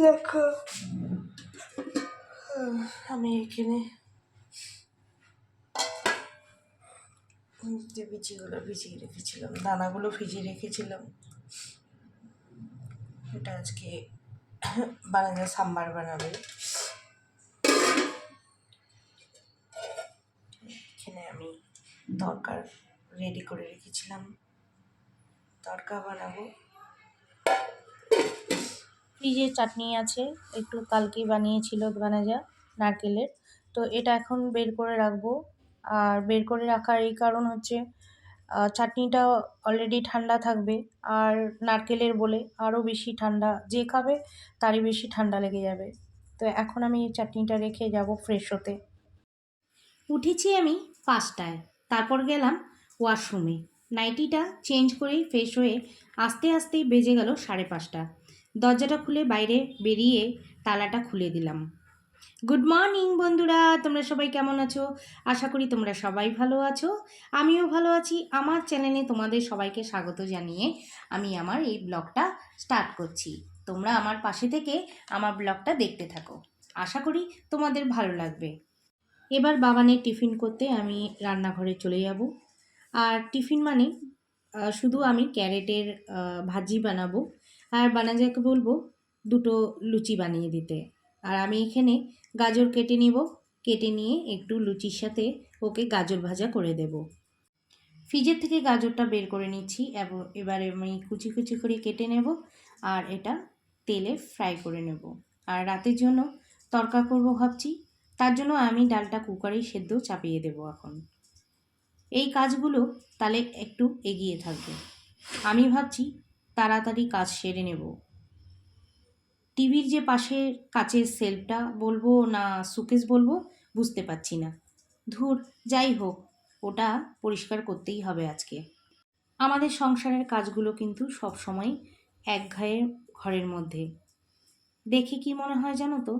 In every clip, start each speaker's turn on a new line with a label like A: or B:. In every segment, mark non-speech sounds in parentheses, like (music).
A: দেখো। আমি এখানে যে বিচিগুলো ভিজিয়ে রেখেছিলাম, দানাগুলো ভিজিয়ে রেখেছিলাম। এটা আজকে বানানো সাম্বার বানাবে। এখানে আমি তরকার রেডি করে রেখেছিলাম। তরকা বানাবো।
B: ফ্রিজে চাটনি আছে, একটু কালকে বানিয়েছিল ভানাজা নারকেলের। তো এটা এখন বের করে রাখব। আর বের করে রাখার এই কারণ হচ্ছে চাটনিটা অলরেডি ঠান্ডা থাকবে আর নারকেলের বলে আরও বেশি ঠান্ডা, যে খাবে তারই বেশি ঠান্ডা লেগে যাবে। তো এখন আমি এই চাটনিটা রেখে যাব ফ্রেশ হতে উঠেছি আমি পাঁচটায়, তারপর গেলাম ওয়াশরুমে। নাইটিটা চেঞ্জ করেই ফ্রেশ হয়ে আস্তে আস্তেই বেজে গেল সাড়ে পাঁচটা। দরজাটা খুলে বাইরে বেরিয়ে তালাটা খুলে দিলাম। গুড মর্নিং বন্ধুরা। তোমরা সবাই কেমন আছো? আশা করি তোমরা সবাই ভালো আছো। আমিও ভালো আছি। আমার চ্যানেলে তোমাদের সবাইকে স্বাগত জানিয়ে আমি আমার এই ব্লগটা স্টার্ট করছি। তোমরা আমার পাশে থেকে আমার ব্লগটা দেখতে থাকো। আশা করি তোমাদের ভালো লাগবে। এবার বাবানের টিফিন করতে আমি রান্নাঘরে চলে যাব। আর টিফিন মানে শুধু আমি ক্যারেটের ভাজি বানাবো। আর বানাজাকে বলব দুটো লুচি বানিয়ে দিতে। আর আমি এখানে গাজর কেটে নিব। কেটে নিয়ে একটু লুচির সাথে ওকে গাজর ভাজা করে দেব। ফ্রিজের থেকে গাজরটা বের করে নিচ্ছি এবং এবারে আমি কুচি কুচি করে কেটে নেব আর এটা তেলে ফ্রাই করে নেব। আর রাতের জন্য তরকা করব ভাবছি। তার জন্য আমি ডালটা কুকারেই সেদ্ধ চাপিয়ে দেব এখন। এই কাজগুলো তাহলে একটু এগিয়ে থাকবে। আমি ভাবছি তাড়াতাড়ি কাজ সেরে নেব। টিভির যে পাশে কাচের সেলফটা বলব না সুকেস বলব, বুঝতে পারছি না। ধুর, যাই হোক, ওটা পরিষ্কার করতেই হবে আজকে। আমাদের সংসারের কাজগুলো কিন্তু সব সময় একঘায়ে ঘরের মধ্যে। দেখে কি মনে হয় জানো তো?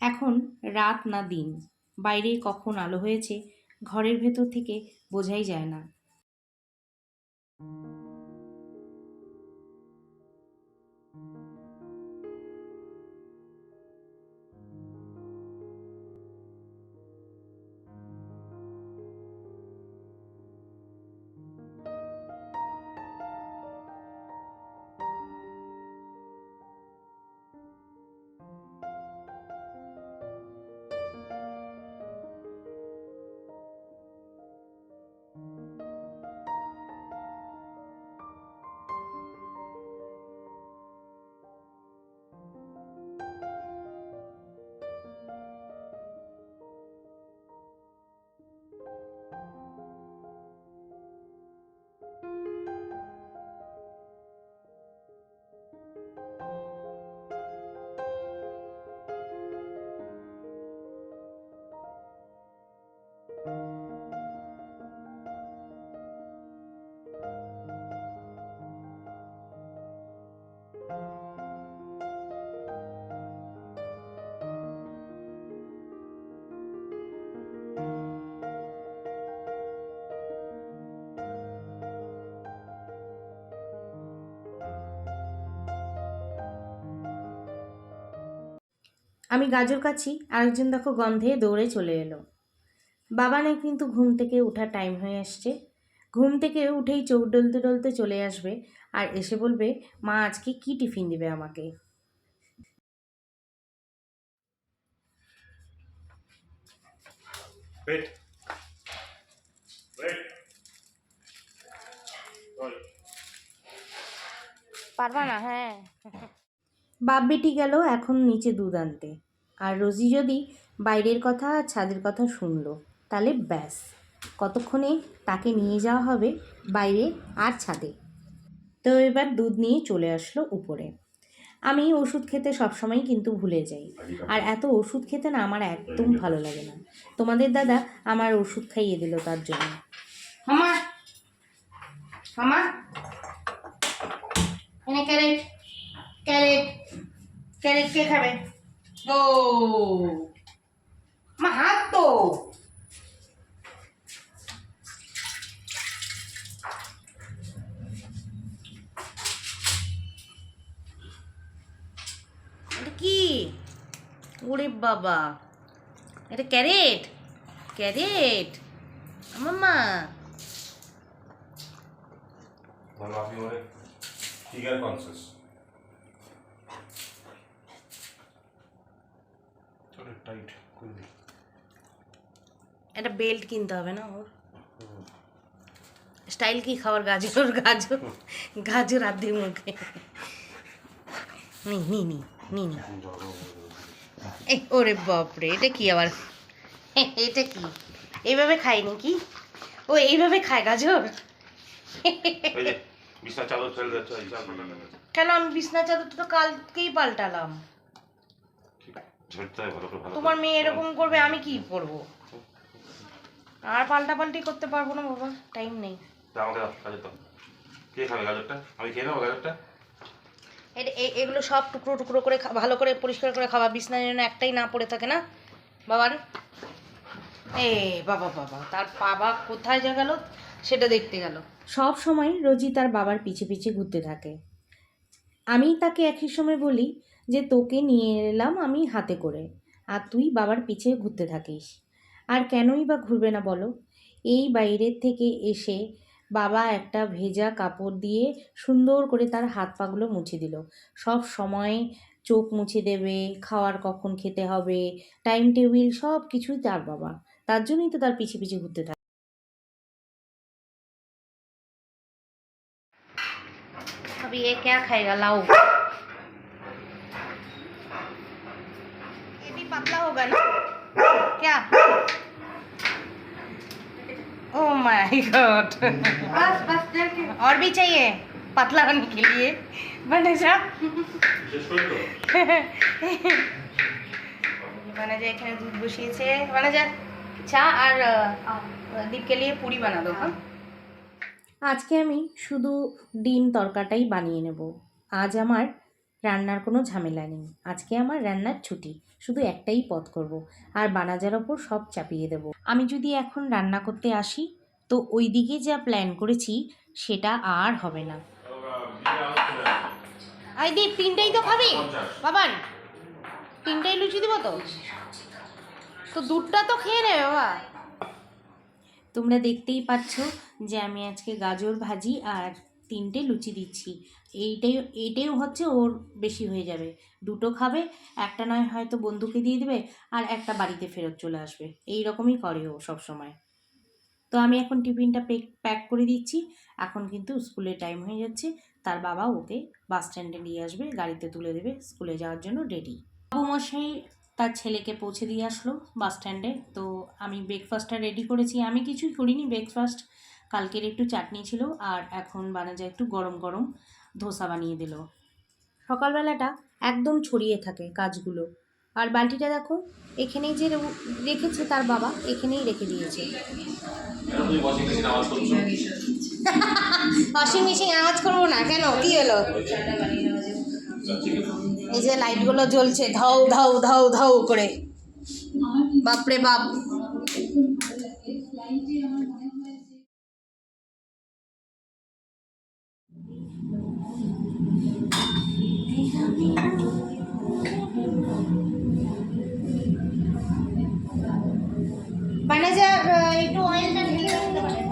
B: এখন রাত না দিন, বাইরে কখন আলো হয়েছে ঘরের ভেতর থেকে বোঝাই যায় না। আমি গাজর কাছি আরেকজন দেখো গন্ধে দৌড়ে চলে এলো বাবা বাবানের কিন্তু ঘুম থেকে ওঠার টাইম হয়ে আসছে ঘুম থেকে উঠেই চোখ ডলতে ডলতে চলে আসবে আর এসে বলবে মা আজকে কি টিফিন দিবে আমাকে
C: Wait. Wait. Sorry.
B: পারবা না হ্যাঁ বাপ বেটি গেল এখন নিচে দুধ আনতে। আর রোজি যদি বাইরের কথা আর ছাদের কথা শুনলো, তাহলে ব্যাস, কতক্ষণে তাকে নিয়ে যাওয়া হবে বাইরে আর ছাদে? তো এবার দুধ নিয়ে চলে আসলো উপরে। আমি ওষুধ খেতে সবসময় কিন্তু ভুলে যাই। আর এত ওষুধ খেতে না আমার একদম ভালো লাগে না। তোমাদের দাদা আমার ওষুধ খাইয়ে দিল তার জন্য। আমার মামা এনে ক্যারেট ক্যারেট কে খাবে? ও মা হাত তো। এটা কি? ওরে বাবা। এটা ক্যারেট? ক্যারেট? মাম্মা
C: তাহলে আপনি অনেক টাইট করে দিই
B: একটা বেল্ট কিনতে হবে না ওর? স্টাইল কি খাবার? গাজর গাজর গাজর আধি মুখে। নি নি নি নি নি। এই ওরে বাপরে এটা কি আবার? এটা কি? এইভাবে খায় নাকি? ও এইভাবে খায় গাজর। কেন আমি বিছনা চাদরটা তো কালকেই পাল্টালাম।
C: ঝরতে ভালো করে ভালো
B: তোমার মেয়ে এরকম করবে আমি কি করব? আর পাল্টা পাল্টি করতে পারব না বাবা টাইম নেই।
C: আমাকে গাজর দাও কে খাবে গাজরটা? আমি খেয়ে নেব গাজরটা?
B: এগুলো সব টুকরো টুকরো করে ভালো করে পরিষ্কার করে খাওয়া বিছনার জন্য একটাই না পড়ে থাকে না? বাবার এ বাবা বাবা তার বাবা কোথায় যা গেল সেটা দেখতে গেল। সব সময় রোজি তার বাবার পিছে পিছে ঘুরতে থাকে। আমি তাকে একই সময় বলি যে তোকে নিয়ে এলাম আমি হাতে করে আর তুই বাবার পিছে ঘুরতে থাকিস আর কেনই বা ঘুরবে না বলো এই বাইরের থেকে এসে বাবা একটা ভেজা কাপড় দিয়ে সুন্দর করে তার হাত পাগুলো মুছে দিল সব সময় চোখ মুছে দেবে খাওয়ার কখন খেতে হবে টাইম টেবিল সব কিছুই তার বাবা তার জন্যই তো তার পিছে পিছে ঘুরতে থাকে अभी ये क्या खाएगा लाओ पतला होगा ना क्या ओह माय गॉड
A: बस बस डर के
B: और भी चाहिए पतला होने के लिए बने जा
C: শেষ করে তো
B: बना जा এখানে দুধ বসিয়েছে बना जा চা আর আহ, দীপকে নিয়ে পুরি বানা দো হ্যাঁ আজকে আমি শুধু ডিম তরকাটাই বানিয়ে নেব আজ আমার রান্নার কোনো ঝামেলা নেই। আজকে আমার রান্নার ছুটি শুধু একটাই পদ করব আর বানাজার ওপর সব চাপিয়ে দেব। আমি যদি এখন রান্না করতে আসি তো ওই দিকে যা প্ল্যান করেছি সেটা আর হবে না। আই তিনটেই তো খাবি? বাবান তিনটেই লুচি দিব তো? তো দুধটা তো খেয়ে নেবে বাবা। তোমরা দেখতেই পাচ্ছ যে আমি আজকে গাজর ভাজি আর তিনটে লুচি দিচ্ছি। এইটাই এইটাই হচ্ছে ওর বেশি হয়ে যাবে। দুটো খাবে, একটা নয় হয়তো বন্ধুকে দিয়ে দেবে আর একটা বাড়িতে ফেরত চলে আসবে। এই রকমই করে ও সব সময়। তো আমি এখন টিফিনটা প্যাক প্যাক করে দিচ্ছি। এখন কিন্তু স্কুলের টাইম হয়ে যাচ্ছে। তার বাবা ওকে বাস স্ট্যান্ডে নিয়ে আসবে, গাড়িতে তুলে দেবে, স্কুলে যাওয়ার জন্য রেডি। বাবুমশাই তার ছেলেকে পৌঁছে দিয়ে আসলো বাস স্ট্যান্ডে। তো আমি ব্রেকফাস্টটা রেডি করেছি। আমি কিছুই করিনি ব্রেকফাস্ট কালকের একটু চাটনি ছিল আর এখন বানা যায় একটু গরম গরম ধোসা বানিয়ে দিল। সকালবেলাটা একদম ছড়িয়ে থাকে কাজগুলো। আর বালতিটা দেখো, এখানেই যে রেখেছে তার বাবা, এখানেই রেখে দিয়েছে। (laughs)
C: ওয়াশিং মেশিন আওয়াজ
B: করব না, কেন? কি হলো? এই যে লাইটগুলো জ্বলছে ধাউ ধাউ ধাউ ধাউ করে। বাপরে বাপ। ম্যানেজার একটু অয়েলটা ঢেলে রাখতে পারেন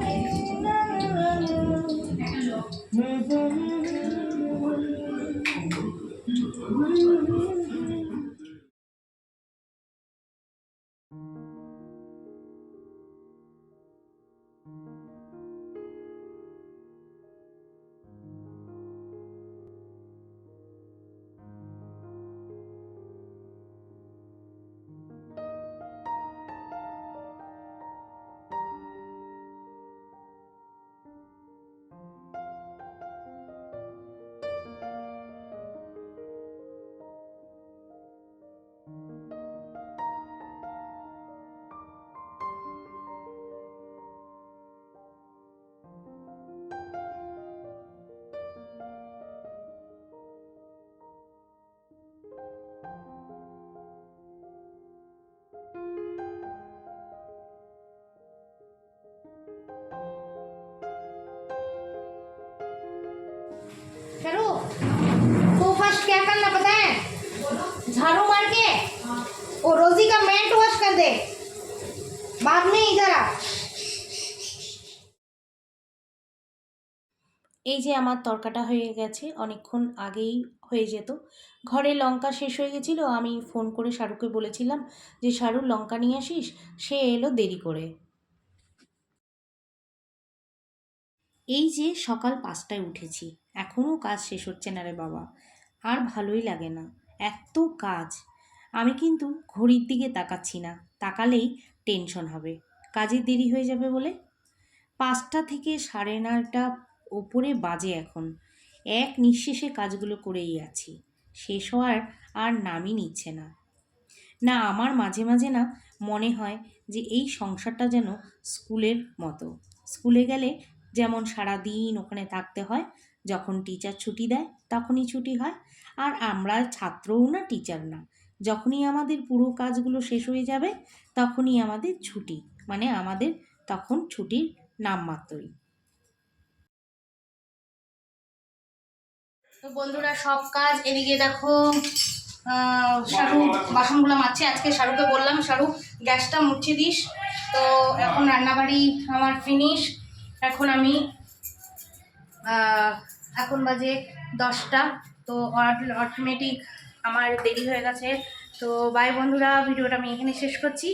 B: Mm-hmm. বাদ নেই যারা এই যে আমার তরকাটা হয়ে গেছে, অনেকক্ষণ আগেই হয়ে যেত। ঘরে লঙ্কা শেষ হয়ে গেছিল, আমি ফোন করে শাহরুখকে বলেছিলাম যে, শাহরুখ, লঙ্কা নিয়ে আসিস? সে এলো দেরি করে। এই যে সকাল পাঁচটায় উঠেছি, এখনও কাজ শেষ হচ্ছে না রে বাবা। আর ভালোই লাগে না, এত কাজ। আমি কিন্তু ঘড়ির দিকে তাকাচ্ছি না, তাকালেই টেনশন হবে। কাজে দেরি হয়ে যাবে বলে? পাঁচটা থেকে সাড়ে নটা ওপরে বাজে এখন। এক নিঃশেষে কাজগুলো করেই আছি। শেষ হওয়ার আর নামই নিচ্ছে না। না, আমার মাঝে মাঝে না মনে হয় যে এই সংসারটা যেন স্কুলের মতো। স্কুলে গেলে যেমন সারা দিন ওখানে থাকতে হয়, যখন টিচার ছুটি দেয় তখনই ছুটি হয়, আর আমরা ছাত্রও না টিচার না। যখনই আমাদের পুরো কাজগুলো শেষ হয়ে যাবে, তখনই আমাদের ছুটি। মানে আমাদের তখন ছুটির নামমাত্রই তো বন্ধুরা, সব কাজ এদিকে দেখো শাহরুখ বাসনগুলো মারছে আজকে শাহরুখকে বললাম শাহরুখ গ্যাসটা মুছে দিস। তো এখন রান্নাবাড়ি আমার ফিনিশ এখন আমি এখন বাজে দশটা। তো অটোমেটিক আমার দেরি হয়ে গেছে। তো বাই বন্ধুরা ভিডিওটা আমি এখানে শেষ করছি।